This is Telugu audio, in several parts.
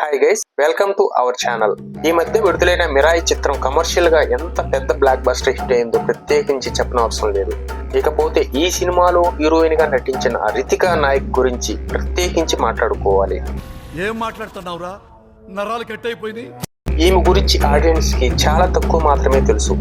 Hi guys welcome to our channel ఈ మధ్య విడుదలైన మిరాయి చిత్రం కమర్షియల్గా ఎంత పెద్ద బ్లాక్ బస్టర్ హిట్ అయిందో ప్రత్యేకించి చెప్పనవసరం లేదు. ఇకపోతే ఈ సినిమాలో హీరోయిన్గా నటించిన రితికా నాయక్ గురించి ప్రత్యేకించి మాట్లాడుకోవాలి. ఏం మాట్లాడుతున్నావురా? నరాలు కట్ అయిపోయింది ఈమె గురించి ఆడియన్స్కి చాలా తక్కువ మాత్రమే తెలుసు.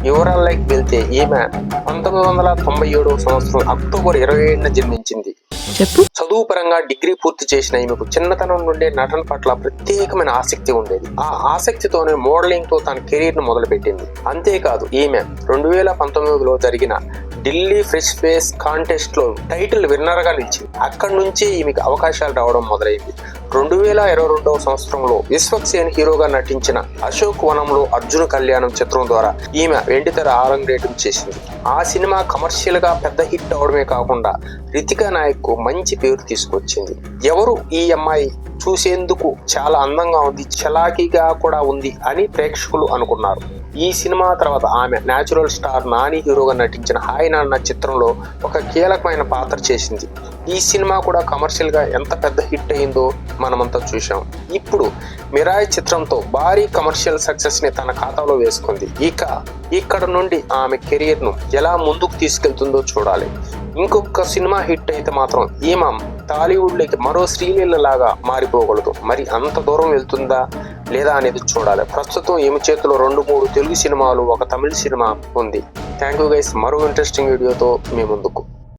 వివరాల్లోకి వెళ్తే ఈమె పంతొమ్మిది వందల తొంభై ఏడవ సంవత్సరం అక్టోబర్ ఇరవై ఏడున జన్మించింది. చెప్పు. చదువు పరంగా డిగ్రీ పూర్తి చేసిన ఈమెకు చిన్నతనం నుండే నటన పట్ల ప్రత్యేకమైన ఆసక్తి ఉండేది. ఆ ఆసక్తితోనే మోడలింగ్తో తన కెరీర్ను మొదలుపెట్టింది. అంతేకాదు ఈమె రెండు వేల పంతొమ్మిదిలో జరిగిన ఢిల్లీ ఫ్రెష్ ఫేస్ కాంటెస్ట్లో టైటిల్ విన్నర్గా నిలిచింది. అక్కడి నుంచి ఈమెకు అవకాశాలు రావడం మొదలైంది. రెండు వేల ఇరవై రెండవ సంవత్సరంలో విశ్వక్సేన్ హీరోగా నటించిన అశోక్ వనంలో అర్జున కళ్యాణం చిత్రం ద్వారా ఈమె వెండితెర ఆరంగేటం చేసింది. ఆ సినిమా కమర్షియల్గా పెద్ద హిట్ అవడమే కాకుండా రితికా నాయక్కు మంచి పేరు తీసుకొచ్చింది. ఎవరు ఈ అమ్మాయి? చూసేందుకు చాలా అందంగా ఉంది చలాకీగా కూడా ఉంది అని ప్రేక్షకులు అనుకున్నారు. ఈ సినిమా తర్వాత ఆమె న్యాచురల్ స్టార్ నాని హీరోగా నటించిన హాయ్ నాన్న చిత్రంలో ఒక కీలకమైన పాత్ర చేసింది. ఈ సినిమా కూడా కమర్షియల్గా ఎంత పెద్ద హిట్ అయిందో మనమంతా చూశాం. ఇప్పుడు మిరాయ్ చిత్రంతో భారీ కమర్షియల్ సక్సెస్ని తన ఖాతాలో వేసుకుంది. ఇక ఇక్కడ నుండి ఆమె కెరియర్ను ను ఎలా ముందుకు తీసుకెళ్తుందో చూడాలి. ఇంకొక సినిమా హిట్ అయితే మాత్రం ఈమె టాలీవుడ్లోకి మరో శ్రీలీల లాగా మారిపోగలదు. మరి అంత దూరం వెళ్తుందా లేదా అనేది చూడాలి. ప్రస్తుతం ఈమె చేతిలో రెండు మూడు తెలుగు సినిమాలు ఒక తమిళ సినిమా ఉంది. థ్యాంక్ యూ గైస్ మరో ఇంట్రెస్టింగ్ వీడియోతో మీ ముందుకు.